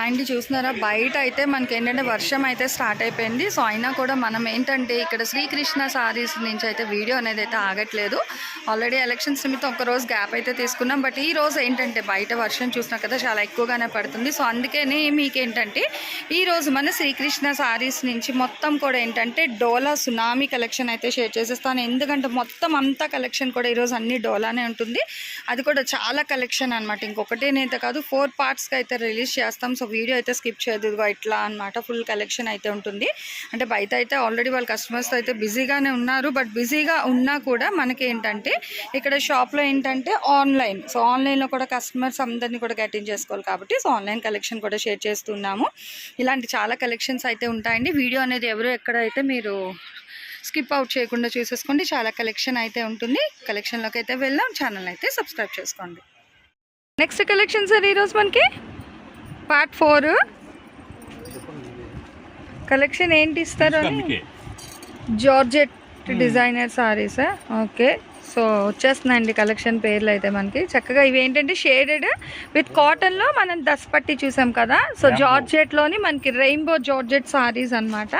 అండి చూస్తున్నారా? బయట అయితే మనకి ఏంటంటే వర్షం అయితే స్టార్ట్ అయిపోయింది. సో అయినా కూడా మనం ఏంటంటే ఇక్కడ శ్రీకృష్ణ సారీస్ నుంచి అయితే వీడియో అనేది అయితే ఆగట్లేదు. ఆల్రెడీ ఎలక్షన్స్ నిమిత్తం ఒకరోజు గ్యాప్ అయితే తీసుకున్నాం. బట్ ఈ రోజు ఏంటంటే బయట వర్షం చూసినా కదా చాలా ఎక్కువగానే పడుతుంది. సో అందుకనే మీకు ఏంటంటే ఈ రోజు మన శ్రీకృష్ణ సారీస్ నుంచి మొత్తం కూడా ఏంటంటే డోలా సునామీ కలెక్షన్ అయితే షేర్ చేసేస్తాను. ఎందుకంటే మొత్తం అంతా కలెక్షన్ కూడా ఈరోజు అన్ని డోలానే ఉంటుంది. అది కూడా చాలా కలెక్షన్ అనమాట ఇంకొకటేనైతే కాదు ఫోర్ పార్ట్స్కి అయితే రిలీజ్ చేస్తాం. సో వీడియో అయితే స్కిప్ చేయదు ఇట్లా అనమాట ఫుల్ కలెక్షన్ అయితే ఉంటుంది. అంటే బయట అయితే ఆల్రెడీ వాళ్ళ కస్టమర్స్ అయితే బిజీగానే ఉన్నారు. బట్ బిజీగా ఉన్నా కూడా మనకి ఏంటంటే ఇక్కడ షాప్లో ఏంటంటే ఆన్లైన్. సో ఆన్లైన్లో కూడా కస్టమర్స్ అందరినీ కూడా గెటింగ్ చేసుకోవాలి కాబట్టి సో ఆన్లైన్ కలెక్షన్ కూడా షేర్ చేస్తున్నాము. ఇలాంటి చాలా కలెక్షన్స్ అయితే ఉంటాయండి. వీడియో అనేది ఎవరు ఎక్కడైతే మీరు స్కిప్ అవుట్ చేయకుండా చూసేసుకోండి. చాలా కలెక్షన్ అయితే ఉంటుంది. కలెక్షన్లోకి అయితే వెళ్దాం. ఛానల్ అయితే సబ్స్క్రైబ్ చేసుకోండి. నెక్స్ట్ కలెక్షన్ సార్ ఈరోజు మనకి? Part four. కలెక్షన్ ఏంటి ఇస్తారు అని? Georgette designer saris? Okay. So వచ్చేస్తున్నాయండి collection పేర్లు అయితే మనకి. చక్కగా ఇవి ఏంటంటే షేడెడ్ విత్ కాటన్లో మనం దస్పట్టి చూసాం కదా. సో. జార్జెట్లోని మనకి రెయిన్బో జార్జెట్ సారీస్ అన్నమాట.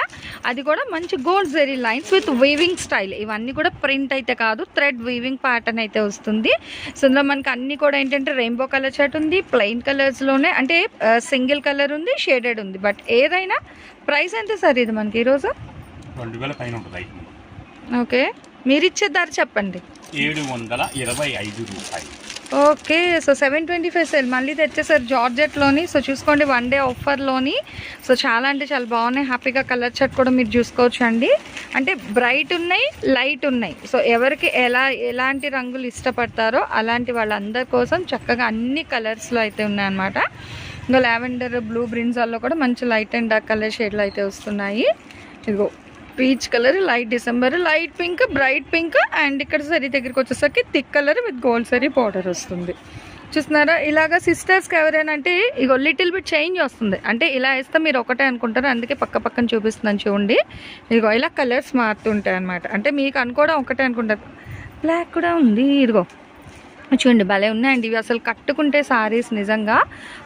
అది కూడా మంచి gold zari lines with weaving style ఇవన్నీ కూడా ప్రింట్ అయితే కాదు థ్రెడ్ వీవింగ్ ప్యాటర్న్ అయితే వస్తుంది. సో ఇందులో మనకి అన్ని కూడా ఏంటంటే రెయిన్బో కలర్ షర్ట్ ఉంది ప్లెయిన్ కలర్స్లోనే అంటే సింగిల్ కలర్ ఉంది షేడెడ్ ఉంది. బట్ ఏదైనా ప్రైస్ ఎంత సార్ ఇది మనకి ఈరోజు? ఓకే. మీరు ఇచ్చే ధర చెప్పండి. ఏడు వందల ఇరవై ఐదు రూపాయలు. Okay so seven twenty five sale మళ్ళీ తెచ్చేసారు జార్జెట్లోని. సో చూసుకోండి వన్ డే ఆఫర్లోని సో చాలా అంటే చాలా బాగున్నాయి. హ్యాపీగా కలర్ షర్ట్ కూడా మీరు చూసుకోవచ్చు అండి అంటే బ్రైట్ ఉన్నాయి లైట్ ఉన్నాయి. సో ఎవరికి ఎలా ఎలాంటి రంగులు ఇష్టపడతారో అలాంటి వాళ్ళందరి కోసం చక్కగా అన్ని కలర్స్లో అయితే ఉన్నాయన్నమాట. ఇంకా లావెండర్ బ్లూ బ్రిన్జాల్లో కూడా మంచి లైట్ అండ్ డార్క్ కలర్ షేడ్లు అయితే వస్తున్నాయి. ఇదిగో. Peach colour light December light pink bright pink and ఇక్కడ సరీ దగ్గరికి వచ్చేసరికి thick colour with gold sari border వస్తుంది. చూస్తున్నారా? ఇలాగా సిస్టర్స్కి ఎవరైనా అంటే ఇగో లిటిల్ బిట్ చేంజ్ వస్తుంది. అంటే ఇలా వేస్తే మీరు ఒకటే అనుకుంటారు అందుకే పక్క పక్కన చూపిస్తున్నాను చూడండి. ఇదిగో ఇలా కలర్స్ మారుతుంటాయి అనమాట అంటే మీకు అనుకోవడం ఒకటే అనుకుంటారు. బ్లాక్ కూడా ఉంది ఇదిగో. చూడండి భలే ఉన్నాయండి. ఇవి అసలు కట్టుకుంటే సారీస్ నిజంగా.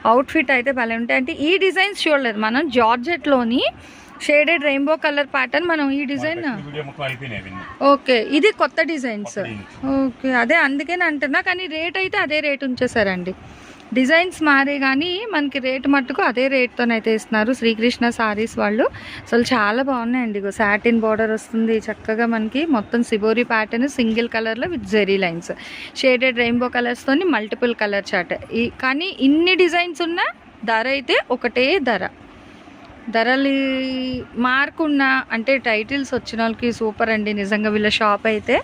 అవుట్ఫిట్ అయితే భలే ఉంటాయి. అంటే ఈ డిజైన్స్ చూడలేదు మనం జార్జెట్లోని షేడెడ్ రెయిన్బో కలర్ ప్యాటర్న్ మనం ఈ డిజైన్? ఓకే ఇది కొత్త డిజైన్స్. ఓకే అదే అందుకని అంటున్నా కానీ రేట్ అయితే అదే రేట్ ఉంచేసారండి డిజైన్స్ మారే కానీ మనకి రేట్ మట్టుకు అదే రేట్తోనైతే ఇస్తున్నారు. శ్రీకృష్ణ సారీస్ వాళ్ళు. అసలు చాలా బాగున్నాయండి. ఇగో సాటిన్ బార్డర్ వస్తుంది. చక్కగా మనకి మొత్తం సిబోరి ప్యాటర్న్ సింగిల్ కలర్లో with zari lines. Shaded rainbow కలర్స్తోని multiple colour chart. ఈ కానీ ఇన్ని డిజైన్స్ ఉన్న ధర అయితే ఒకటే ధర. ధరలు మార్కున్న అంటే టైటిల్స్ వచ్చిన వాళ్ళకి సూపర్ అండి. నిజంగా వీళ్ళ షాప్ అయితే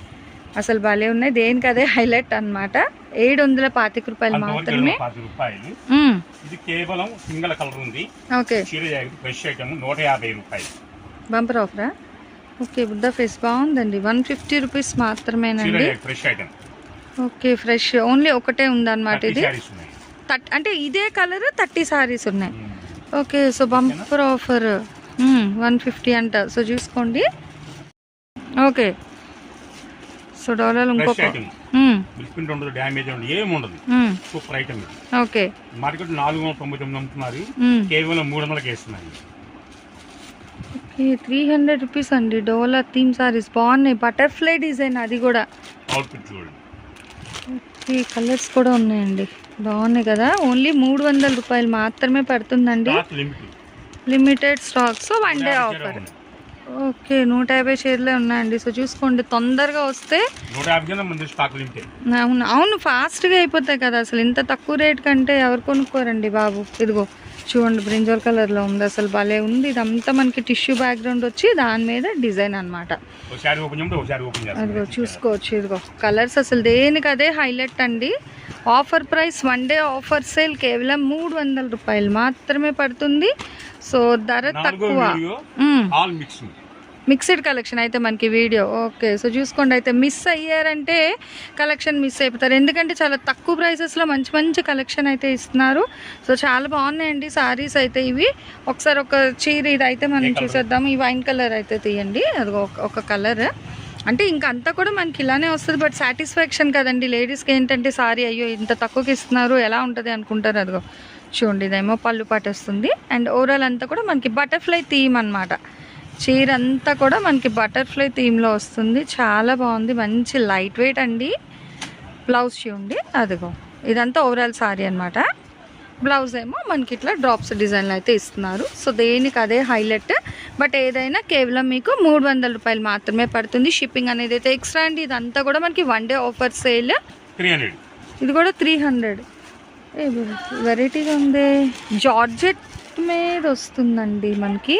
అసలు భలే ఉన్నాయి. దేనికి అదే హైలైట్ అన్నమాట. ఏడు వందల పాతిక రూపాయలు మాత్రమే. ఇరవై పాతి రూపాయలు. మ్మ్. ఇది కేవలం సింగల్ కలర్ ఉంది. ఓకే. చీర జాకెట్ ఫ్రెష్ ఐటమ్ నూట యాభై రూపాయలు. బంపర్ ఆఫరా? ఓకే బుద్ధ ఫ్రెష్ బాగుందండి. వన్ ఫిఫ్టీ రూపీస్ మాత్రమేనండి. Jacket fresh item. Okay fresh. Only ఒకటే ఉందన్నమాట ఇది. అంటే ఇదే కలర్ థర్టీ సారీస్ ఉన్నాయి. Okay so bumper offer one fifty అంట. సో చూసుకోండి. ఓకే. సో డాలర్లు ఇంకొక. Damage super item okay. Market నాలుగు వందల తొంభై తొమ్మిది అమ్ముతున్నారు మ్మ్. కేవలం మూడు వందలకి వేస్తున్నారు. ఓకే త్రీ హండ్రెడ్ రూపీస్ అండి. డోలా థీమ్ సారీస్ బాగున్నాయి. బటర్ఫ్లై డిజైన్ అది కూడా. అవుట్ఫిట్ చూడండి. ఓకే కలర్స్ కూడా ఉన్నాయండి. బాగున్నాయి కదా. ఓన్లీ మూడు వందల రూపాయలు మాత్రమే పడుతుందండి. Limited stocks one day offer. Okay నూట యాభై షేర్లే ఉన్నాయండి. సో చూసుకోండి తొందరగా వస్తే అవును అవును ఫాస్ట్గా అయిపోతాయి కదా. అసలు ఇంత తక్కువ రేట్ కంటే ఎవరు కొనుక్కోరండి బాబు? ఇదిగో చూడండి బ్రింజల్ కలర్లో ఉంది అసలు భలే ఉంది. ఇదంతా మనకి టిష్యూ బ్యాక్గ్రౌండ్ వచ్చి దాని మీద డిజైన్ ఓపెన్ అదిగో చూసుకోవచ్చు ఇదిగో. కలర్స్ అసలు దేనికి అదే హైలైట్ అండి. Offer price one day offer sale కేవలం మూడు వందల రూపాయలు మాత్రమే పడుతుంది. సో ధర తక్కువ. మిక్స్డ్ కలెక్షన్ అయితే మనకి వీడియో. ఓకే సో చూసుకోండి అయితే. మిస్ అయ్యారంటే కలెక్షన్ మిస్ అయిపోతారు. ఎందుకంటే చాలా తక్కువ ప్రైసెస్లో మంచి మంచి కలెక్షన్ అయితే ఇస్తున్నారు. సో చాలా బాగున్నాయండి సారీస్ అయితే ఇవి. ఒకసారి ఒక చీర ఇది అయితే మనం? చూసేద్దాం. ఈ వైన్ కలర్ అయితే తీయండి. అది ఒక- కలర్. అంటే ఇంకా అంతా కూడా మనకి ఇలానే వస్తుంది. బట్ సాటిస్ఫాక్షన్ కదండి. లేడీస్కి ఏంటంటే సారీ అయ్యో ఇంత తక్కువకి ఇస్తున్నారు ఎలా ఉంటుంది అనుకుంటారు? అదిగో చూడండి ఇదేమో పళ్ళు పట్టేస్తుంది అండ్ ఓవరాల్ అంతా కూడా మనకి బటర్ఫ్లై థీమ్ అన్నమాట. చీర అంతా కూడా మనకి బటర్ఫ్లై థీమ్లో వస్తుంది. చాలా బాగుంది. మంచి లైట్ వెయిట్ అండి. బ్లౌజ్ చూడండి అదిగో. ఇదంతా ఓవరాల్ సారీ అన్నమాట. బ్లౌజ్ ఏమో మనకి ఇట్లా డ్రాప్స్ డిజైన్లు అయితే ఇస్తున్నారు. సో దేనికి అదే హైలైట్. బట్ ఏదైనా కేవలం మీకు మూడు వందల రూపాయలు మాత్రమే పడుతుంది. షిప్పింగ్ అనేది అయితే ఎక్స్ట్రా అండి. ఇదంతా కూడా మనకి one day offer sale. Three hundred. ఇది కూడా త్రీ హండ్రెడ్. ఏ వెరైటీగా ఉంది. జార్జెట్ మీద వస్తుందండి మనకి.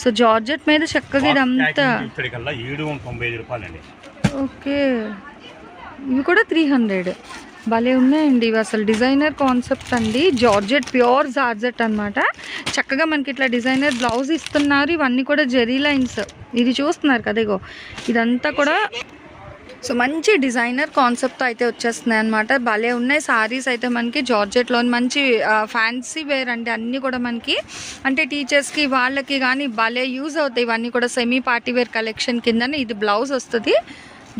సో జార్జెట్ మీద చక్కగా ఇదంతా ఇక్కడికల్లా ఏడు వందల తొంభై ఐదు రూపాయలండి. ఓకే. ఇవి కూడా త్రీ హండ్రెడ్. భలే ఉన్నాయండి ఇవి. అసలు డిజైనర్ కాన్సెప్ట్ అండి. జార్జెట్ ప్యూర్ జార్జెట్ అన్నమాట. చక్కగా మనకి ఇట్లా డిజైనర్ బ్లౌజ్ ఇస్తున్నారు. ఇవన్నీ కూడా జెరీ లైన్స్. ఇది చూస్తున్నారు కదా ఇగో. ఇదంతా కూడా సో మంచి డిజైనర్ కాన్సెప్ట్ అయితే వచ్చేస్తున్నాయి అనమాట భలే ఉన్నాయి సారీస్ అయితే మనకి జార్జెట్లో మంచి ఫ్యాన్సీ వేర్ అండి. అన్నీ కూడా మనకి అంటే టీచర్స్కి వాళ్ళకి కానీ భలే యూజ్ అవుతాయి. ఇవన్నీ కూడా సెమీ పార్టీ వేర్ కలెక్షన్ కిందనే ఇది బ్లౌజ్ వస్తుంది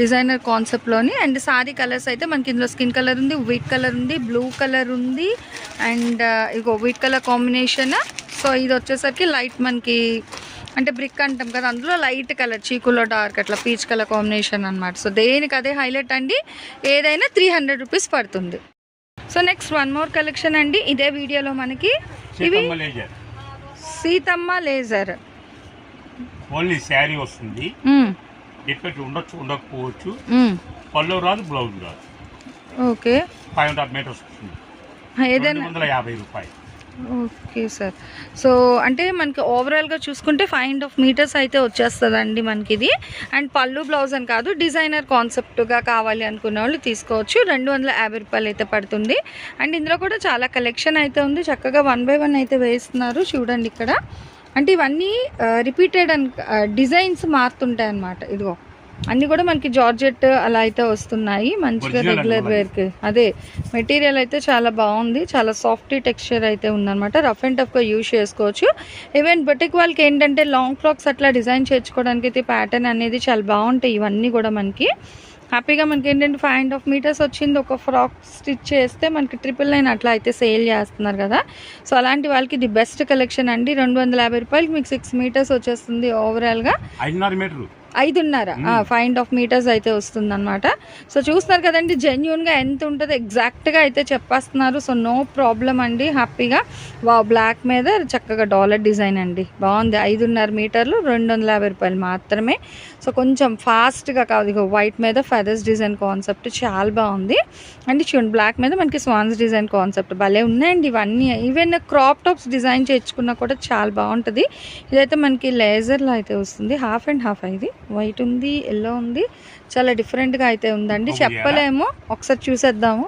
డిజైనర్ కాన్సెప్ట్లోని. అండ్ సారీ కలర్స్ అయితే మనకి ఇందులో స్కిన్ కలర్ ఉంది వైట్ కలర్ ఉంది బ్లూ కలర్ ఉంది అండ్ ఇగో వైట్ కలర్ కాంబినేషన్. సో ఇది వచ్చేసరికి లైట్ మనకి అంటే బ్రిక్ అంటాం కదా అందులో లైట్ కలర్ చీకులో డార్క్ అట్లా పీచ్ కలర్ కాంబినేషన్ అన్నమాట. సో దేనికి అదే హైలైట్ అండి? ఏదైనా త్రీ హండ్రెడ్ రూపీస్ పడుతుంది. So next one more collection అండి. ఇదే వీడియోలో మనకి ఇవి సీతమ్మ లేజర్ ఓన్లీ శారీ వస్తుంది. డిఫెక్ట్ ఉండొచ్చు ఉండకపోవచ్చు. పళ్ళు రాదు బ్లౌజ్ రాదు. ఓకే ఫైవ్ హాఫ్ మీటర్స్ వస్తుంది. ఏదైనా వందల యాభై రూపాయలు. Okay sir. సో అంటే మనకి ఓవరాల్గా చూసుకుంటే ఫైవ్ అండ్ హాఫ్ మీటర్స్ అయితే వచ్చేస్తుందండి మనకి ఇది అండ్ పళ్ళు బ్లౌజ్ అని కాదు డిజైనర్ కాన్సెప్ట్గా కావాలి అనుకున్న వాళ్ళు తీసుకోవచ్చు. రెండు వందల యాభై రూపాయలు అయితే పడుతుంది. అండ్ ఇందులో కూడా చాలా కలెక్షన్ అయితే ఉంది. చక్కగా వన్ బై వన్ అయితే వేస్తున్నారు చూడండి ఇక్కడ. అంటే ఇవన్నీ uh, repeated and designs uh, మారుతుంటాయి అన్నమాట ఇదిగో. అన్నీ కూడా మనకి జార్జెట్ అలా అయితే వస్తున్నాయి. మంచిగా రెగ్యులర్. వేర్కి అదే మెటీరియల్ అయితే చాలా బాగుంది. చాలా సాఫ్ట్ టెక్స్చర్ అయితే ఉందన్నమాట. రఫ్ అండ్ టఫ్గా యూజ్ చేసుకోవచ్చు. ఈవెన్ బొటిక్ వాళ్ళకి ఏంటంటే లాంగ్ ఫ్రాక్స్ అట్లా డిజైన్ చేయించుకోవడానికి అయితే ప్యాటర్న్ అనేది చాలా బాగుంటాయి. ఇవన్నీ కూడా మనకి. హ్యాపీగా మనకి ఏంటంటే ఫైవ్ అండ్ హాఫ్ మీటర్స్ వచ్చింది. ఒక ఫ్రాక్ స్టిచ్ చేస్తే మనకి ట్రిపుల్ నైన్ అట్లా అయితే సేల్ చేస్తున్నారు కదా. సో అలాంటి వాళ్ళకి ఇది బెస్ట్ కలెక్షన్ అండి. రెండు వందల యాభై రూపాయలకి మీకు సిక్స్ మీటర్స్ వచ్చేస్తుంది ఓవరాల్గా ఐదున్నర మీటరు ఐదున్నర. ఫైవ్ అండ్ హాఫ్ మీటర్స్ అయితే వస్తుంది అనమాట సో చూస్తున్నారు కదండి జెన్యున్గా ఎంత ఉంటుందో ఎగ్జాక్ట్గా అయితే చెప్పేస్తున్నారు. సో నో ప్రాబ్లం అండి హ్యాపీగా వా బ్లాక్ మీద చక్కగా డాలర్ డిజైన్ అండి. బాగుంది. ఐదున్నర మీటర్లు రెండు వందల యాభై రూపాయలు మాత్రమే. సో కొంచెం ఫాస్ట్గా కాదు. ఇక వైట్ మీద ఫెదర్స్ డిజైన్ కాన్సెప్ట్ చాలా బాగుంది. అండ్ చూడండి బ్లాక్ మీద మనకి స్వాన్స్ డిజైన్ కాన్సెప్ట్ భలే ఉన్నాయండి ఇవన్నీ. ఈవెన్ క్రాప్ టాప్స్ డిజైన్ చేయించుకున్నా కూడా చాలా బాగుంటుంది. ఇదైతే మనకి లేజర్లో అయితే వస్తుంది. హాఫ్ అండ్ హాఫ్ ఇది. వైట్ ఉంది ఎల్లో ఉంది. చాలా డిఫరెంట్గా అయితే ఉందండి. చెప్పలేము. ఒకసారి చూసేద్దాము.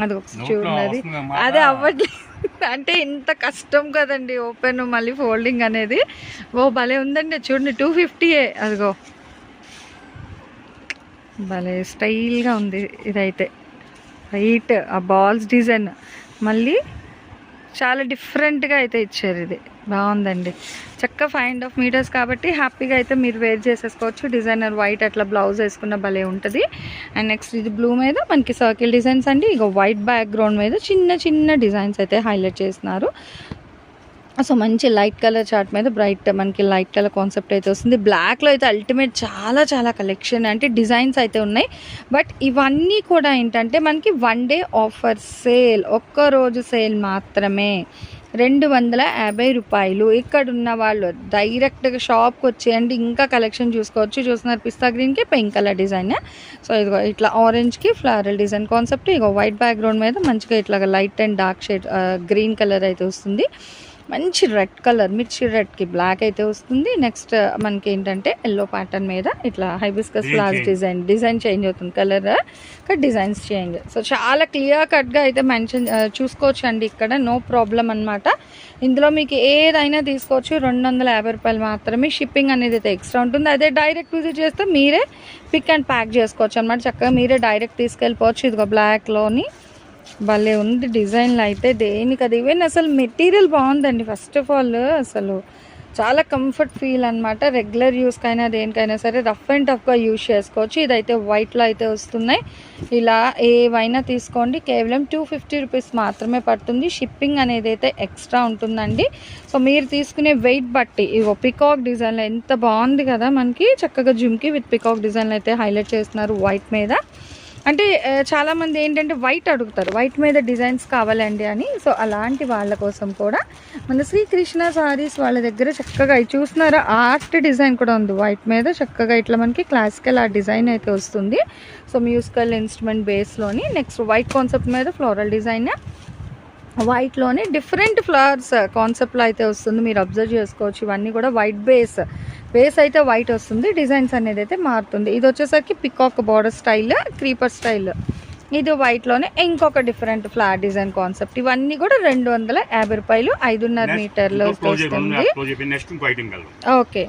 అది ఒకసారి చూడండి. అది అవ్వట్లేదు. అంటే ఇంత కష్టం కదండి ఓపెన్ మళ్ళీ ఫోల్డింగ్ అనేది. ఓ భలే ఉందండి. చూడండి టూ ఫిఫ్టీయే అదిగో. భలే స్టైల్గా ఉంది ఇదైతే. రైట్ ఆ బాల్స్ డిజైన్ మళ్ళీ చాలా డిఫరెంట్గా అయితే ఇచ్చారు ఇది. బాగుందండి. చక్క ఫైవ్ అండ్ హాఫ్ మీటర్స్ కాబట్టి హ్యాపీగా అయితే మీరు వేర్ చేసేసుకోవచ్చు. డిజైనర్ వైట్ అట్లా బ్లౌజ్ వేసుకున్న భలే ఉంటుంది. అండ్ నెక్స్ట్ ఇది బ్లూ మీద మనకి సర్కిల్ డిజైన్స్ అండి. ఇక వైట్ బ్యాక్గ్రౌండ్ మీద చిన్న చిన్న డిజైన్స్ అయితే హైలైట్ చేస్తున్నారు. సో మంచి లైట్ కలర్ చార్ట్ మీద బ్రైట్ మనకి లైట్ కలర్ కాన్సెప్ట్ అయితే వస్తుంది. బ్లాక్లో అయితే అల్టిమేట్ చాలా చాలా కలెక్షన్ అంటే డిజైన్స్ అయితే ఉన్నాయి. బట్ ఇవన్నీ కూడా ఏంటంటే మనకి వన్ డే ఆఫర్ సేల్ ఒక్క రోజు సేల్ మాత్రమే. రెండు వందల యాభై రూపాయలు. ఇక్కడ ఉన్న వాళ్ళు డైరెక్ట్గా షాప్కి వచ్చేయండి ఇంకా కలెక్షన్ చూసుకోవచ్చు. చూస్తున్నారు పిస్తా గ్రీన్కి పింక్ కలర్ డిజైన్. సో ఇదిగో ఇట్లా ఆరెంజ్కి ఫ్లారల్ డిజైన్ కాన్సెప్ట్. ఇగో వైట్ బ్యాక్గ్రౌండ్ మీద మంచిగా ఇట్లా light and dark shade green colour అయితే వస్తుంది. మంచి రెడ్ కలర్ మిర్చి రెడ్కి బ్లాక్ అయితే వస్తుంది. నెక్స్ట్ మనకి ఏంటంటే ఎల్లో ప్యాటర్న్ మీద ఇట్లా hibiscus change. Design design change అవుతుంది colour cut designs change so చాలా క్లియర్ కట్గా అయితే మెన్షన్ చూసుకోవచ్చు అండి ఇక్కడ. నో ప్రాబ్లం అనమాట ఇందులో మీకు ఏదైనా తీసుకోవచ్చు. రెండు వందల యాభై రూపాయలు మాత్రమే షిప్పింగ్ అనేది అయితే ఎక్స్ట్రా ఉంటుంది. అదే డైరెక్ట్ విజిట్ చేస్తే మీరే పిక్ అండ్ ప్యాక్ చేసుకోవచ్చు అనమాట చక్కగా మీరే డైరెక్ట్ తీసుకెళ్ళిపోవచ్చు. ఇదిగో బ్లాక్లోని భలే ఉంది డిజైన్లు అయితే దేనికి అది. ఈవెన్ అసలు మెటీరియల్ బాగుందండి ఫస్ట్ ఆఫ్ ఆల్ అసలు. చాలా కంఫర్ట్ ఫీల్ అనమాట రెగ్యులర్ యూస్కైనా దేనికైనా సరే రఫ్ అండ్ టఫ్గా యూస్ చేసుకోవచ్చు. ఇదైతే వైట్లో అయితే వస్తున్నాయి. ఇలా ఏవైనా తీసుకోండి. కేవలం టూ ఫిఫ్టీ రూపీస్ మాత్రమే పడుతుంది. షిప్పింగ్ అనేది అయితే ఎక్స్ట్రా ఉంటుందండి. సో మీరు తీసుకునే వెయిట్ బట్టి ఇవో పికాక్ డిజైన్లో ఎంత బాగుంది కదా మనకి. చక్కగా జుమ్కి విత్ పికాక్ డిజైన్లు అయితే హైలైట్ చేస్తున్నారు వైట్ మీద. అంటే చాలామంది ఏంటంటే వైట్ అడుగుతారు. వైట్ మీద డిజైన్స్ కావాలండి అని. సో అలాంటి వాళ్ళ కోసం కూడా మన శ్రీకృష్ణ సారీస్ వాళ్ళ దగ్గర చక్కగా చూస్తున్నారా? ఆర్ట్ డిజైన్ కూడా ఉంది. వైట్ మీద చక్కగా ఇట్లా మనకి క్లాసికల్ ఆ డిజైన్ అయితే వస్తుంది. సో మ్యూజికల్ ఇన్స్ట్రుమెంట్ బేస్లోని నెక్స్ట్ వైట్ కాన్సెప్ట్ మీద ఫ్లోరల్ డిజైన్ వైట్లోనే డిఫరెంట్ ఫ్లవర్స్ కాన్సెప్ట్లో అయితే వస్తుంది. మీరు అబ్జర్వ్ చేసుకోవచ్చు. ఇవన్నీ కూడా వైట్ బేస్ బేస్ అయితే వైట్ వస్తుంది. డిజైన్స్ అనేది అయితే మారుతుంది. ఇది వచ్చేసరికి peacock border style creeper style ఇది వైట్లోనే ఇంకొక డిఫరెంట్ ఫ్లవర్ డిజైన్ కాన్సెప్ట్ ఇవన్నీ కూడా రెండు వందల యాభై రూపాయలు ఐదున్నర మీటర్లు ఓకే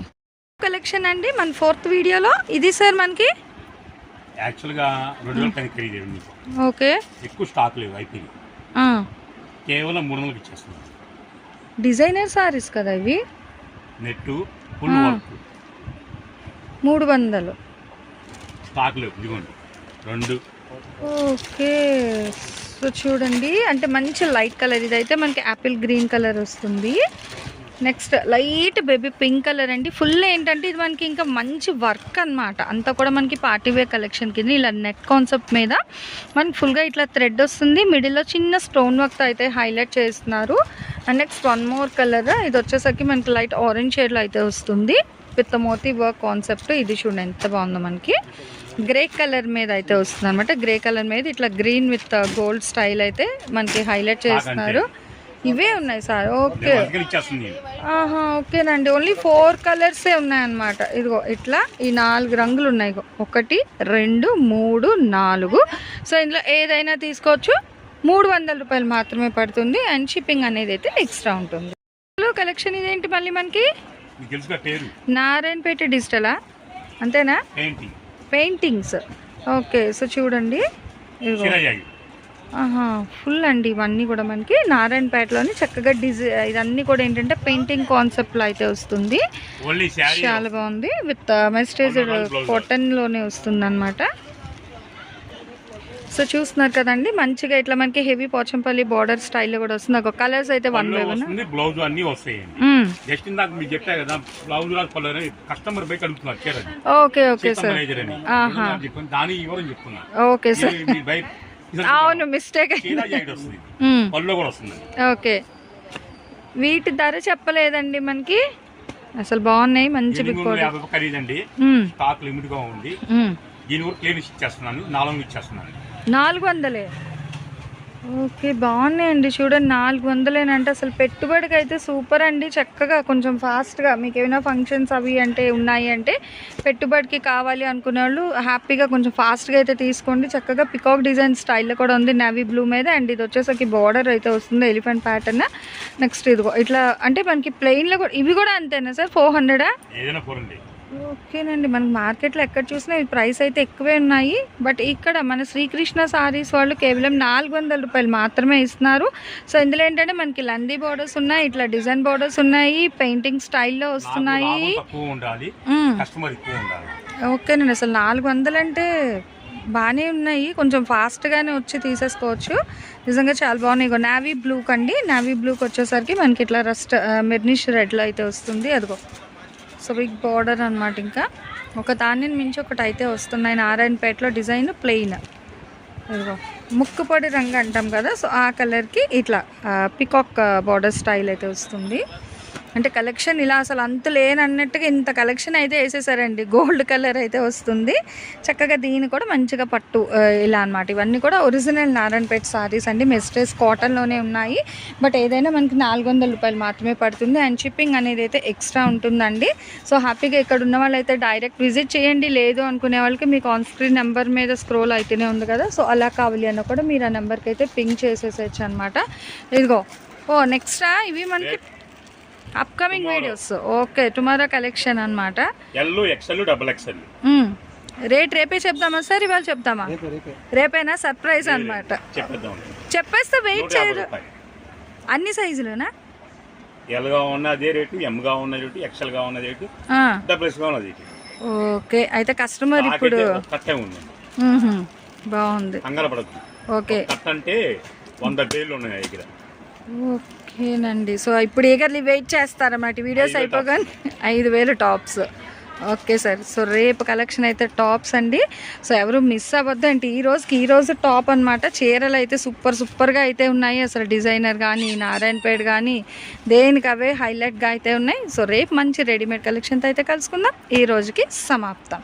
కలెక్షన్ అండి మన ఫోర్త్ వీడియోలో. ఇది సార్ మనకి? యాక్చువల్గా ఓకే ఎక్కువ స్టాక్ లేవు అయిపోయింది కేవలం మూడు వందలకి ఇచ్చేస్తున్నాం డిజైనర్ సారీస్ కదా ఇవి? Net full. వర్క్. మూడు వందలు. స్టాక్ లేవు ఇదిగోండి. రెండు. ఓకే సో చూడండి. అంటే మంచి లైట్ కలర్ ఇదైతే మనకి యాపిల్ గ్రీన్ కలర్ వస్తుంది. Next light baby pink colour అండి. ఫుల్ ఏంటంటే ఇది మనకి ఇంకా మంచి వర్క్ అన్నమాట. అంతా కూడా మనకి పార్టీ వేర్ కలెక్షన్ కింద ఇలా నెట్ కాన్సెప్ట్ మీద మనకి ఫుల్గా ఇట్లా థ్రెడ్ వస్తుంది. మిడిల్లో చిన్న స్టోన్ వర్క్ అయితే హైలైట్ చేస్తున్నారు. And next one more colour ఇది వచ్చేసరికి మనకి లైట్ ఆరెంజ్ షేడ్లో అయితే వస్తుంది. విత్ మోతీ వర్క్ కాన్సెప్ట్ ఇది చూడండి ఎంత బాగుందో మనకి. గ్రే కలర్ మీద అయితే వస్తుంది అనమాట గ్రే కలర్ మీద ఇట్లా గ్రీన్ విత్ గోల్డ్ స్టైల్ అయితే మనకి హైలైట్ చేస్తున్నారు. ఇవే ఉన్నాయి సార్ ఓకే. ఆహా ఓకేనండి. ఓన్లీ ఫోర్ కలర్సే ఉన్నాయన్నమాట. ఇదిగో ఇట్లా ఈ నాలుగు రంగులు ఉన్నాయి. ఒకటి రెండు మూడు నాలుగు. సో ఇందులో ఏదైనా తీసుకోవచ్చు. మూడు వందల రూపాయలు మాత్రమే పడుతుంది. అండ్ షిప్పింగ్ అనేది అయితే ఎక్స్ట్రా ఉంటుంది. కలెక్షన్ ఇదేంటి మళ్ళీ మనకి? నారాయణపేట డిజిటలా అంతేనా? పెయింటింగ్ పెయింటింగ్స్ ఓకే సో చూడండి. ఇదిగో. ఫుల్ అండి ఇవన్నీ కూడా మనకి. నారాయణపేటలోని చక్కగా డిజై ఇదన్నీ కూడా ఏంటంటే పెయింటింగ్ కాన్సెప్ట్లో అయితే వస్తుంది. చాలా బాగుంది. విత్ మెస్టేజ్ కాటన్లోనే వస్తుంది అనమాట సో చూస్తున్నారు కదండి మంచిగా ఇట్లా మనకి హెవీ పోచంపల్లి బార్డర్ స్టైల్లో కూడా వస్తుంది. ఒక కలర్స్ అయితే వన్ బై వన్ బ్లౌజ్ అన్ని మీకు చెప్పా కదా బ్లౌజ్ పళ్ళు కస్టమర్ అడుగుతున్నారు. ఓకే ఓకే సార్ ఆహా. దాని వివరం చెప్తున్నా ఓకే సార్ అవును మిస్టేక్ పళ్ళు కూడా వస్తుంది ఓకే. వీటి ధర చెప్పలేదండి మనకి. అసలు బాగున్నాయి మంచి ఎనిమిది బిగ్ వందల యాభై ఖరీదండి. మ్మ్. స్టాక్ లిమిట్గా ఉంది. మ్మ్. దీని కూడా క్లియర్ ఇచ్చేస్తున్నాను? నాలుగు ఇచ్చేస్తున్నాను. నాలుగు వందలే. ఓకే బాగున్నాయండి. చూడండి నాలుగు వందలేనంటే అసలు పెట్టుబడికి అయితే సూపర్ అండి. చక్కగా కొంచెం ఫాస్ట్గా మీకు ఏమైనా ఫంక్షన్స్ అవి అంటే ఉన్నాయి అంటే పెట్టుబడికి కావాలి అనుకునే వాళ్ళు హ్యాపీగా కొంచెం ఫాస్ట్గా అయితే తీసుకోండి. చక్కగా పికాక్ డిజైన్ స్టైల్లో కూడా ఉంది నావీ బ్లూ మీద. అండ్ ఇది వచ్చేసరికి బార్డర్ అయితే వస్తుంది ఎలిఫెంట్ ప్యాటర్న్. నెక్స్ట్ ఇదిగో ఇట్లా అంటే మనకి ప్లెయిన్లో కూడా ఇవి కూడా అంతేనా సార్? ఫోర్ హండ్రెడా. ఓకేనండి మనకి మార్కెట్లో ఎక్కడ చూసినా ఈ ప్రైస్ అయితే ఎక్కువే ఉన్నాయి. బట్ ఇక్కడ మన శ్రీకృష్ణ సారీస్ వాళ్ళు కేవలం నాలుగు వందల రూపాయలు మాత్రమే ఇస్తున్నారు. సో ఇందులో ఏంటంటే మనకి లందీ బోర్డర్స్ ఉన్నాయి ఇట్లా డిజైన్ బోర్డర్స్ ఉన్నాయి పెయింటింగ్ స్టైల్లో వస్తున్నాయి. ఓకేనండి అసలు నాలుగు వందలు అంటే బాగానే ఉన్నాయి. కొంచెం ఫాస్ట్గానే వచ్చి తీసేసుకోవచ్చు. నిజంగా చాలా బాగున్నాయి. నావీ బ్లూ కండి. నావీ బ్లూకి వచ్చేసరికి మనకి ఇట్లా రస్ట్ మెర్నిష్ రెడ్లో అయితే వస్తుంది. అదిగో. సో బిగ్ బార్డర్ అనమాట ఇంకా. ఒక దాన్ని మించి ఒకటి అయితే వస్తున్నాయి. నారాయణపేటలో డిజైన్ ప్లెయిన్. ఇదిగో ముక్కుపొడి రంగు అంటాం కదా. సో ఆ కలర్కి ఇట్లా పికాక్ బార్డర్ స్టైల్ అయితే వస్తుంది. అంటే కలెక్షన్ ఇలా అసలు అంత లేనన్నట్టుగా ఇంత కలెక్షన్ అయితే వేసేసారండి. గోల్డ్ కలర్ అయితే వస్తుంది. చక్కగా దీని కూడా మంచిగా పట్టు ఇలా అనమాట ఇవన్నీ కూడా ఒరిజినల్ నారాయణపేట సారీస్ అండి. మెస్ట్రెస్ కాటన్లోనే ఉన్నాయి. బట్ ఏదైనా మనకి నాలుగు వందల రూపాయలు మాత్రమే పడుతుంది. అండ్ షిప్పింగ్ అనేది అయితే ఎక్స్ట్రా ఉంటుందండి. సో హ్యాపీగా ఇక్కడ ఉన్న వాళ్ళైతే డైరెక్ట్ విజిట్ చేయండి. లేదు అనుకునే వాళ్ళకి మీకు ఆన్ స్క్రీన్ నెంబర్ మీద స్క్రోల్ అయితేనే ఉంది కదా. సో అలా కావాలి అన్న కూడా మీరు ఆ నెంబర్కి అయితే పింక్ చేసేసేయచ్చు అనమాట ఇదిగో. ఓ నెక్స్ట్ ఇవి మనకి upcoming videos okay tomorrow collection అనమాట L XL double XL rate రేపే చెప్దామా సార్? ఇవాళ చెప్దామా? రేపేనా? సర్ప్రైజ్ అనమాట చెప్పేద్దాం. చెప్పేస్తే వెయిట్ చేయరు. అన్ని సైజులునా ఎల్గా ఉన్న అదే రేటు ఎమ్గా ఉన్న రేటు ఎక్స్ఎల్గా ఉన్న రేటు ఆ, డబుల్ ఎక్స్గా ఉన్నది ఓకే అయితే కస్టమర్ ఇప్పుడు కట్టే ఉంది. మ్హూ, బాగుంది. ఓకే కట్ అంటే వంద పేర్లు ఉన్నాయి దగ్గర ఓకేనండి సో ఇప్పుడు ఈగర్లీ వెయిట్ చేస్తారన్నమాట వీడియోస్ అయిపోగానే ఐదు వేలు టాప్స్. Okay sir. సో రేపు కలెక్షన్ అయితే టాప్స్ అండి. సో ఎవరు మిస్ అవ్వద్దు అంటే ఈ రోజుకి ఈ రోజు టాప్ అనమాట చీరలు అయితే సూపర్ సూపర్గా అయితే ఉన్నాయి. అసలు డిజైనర్ కానీ నారాయణపేట కానీ దేనికి అవే హైలైట్గా అయితే ఉన్నాయి. సో రేపు మంచి రెడీమేడ్ కలెక్షన్తో అయితే కలుసుకుందాం. ఈ రోజుకి సమాప్తం.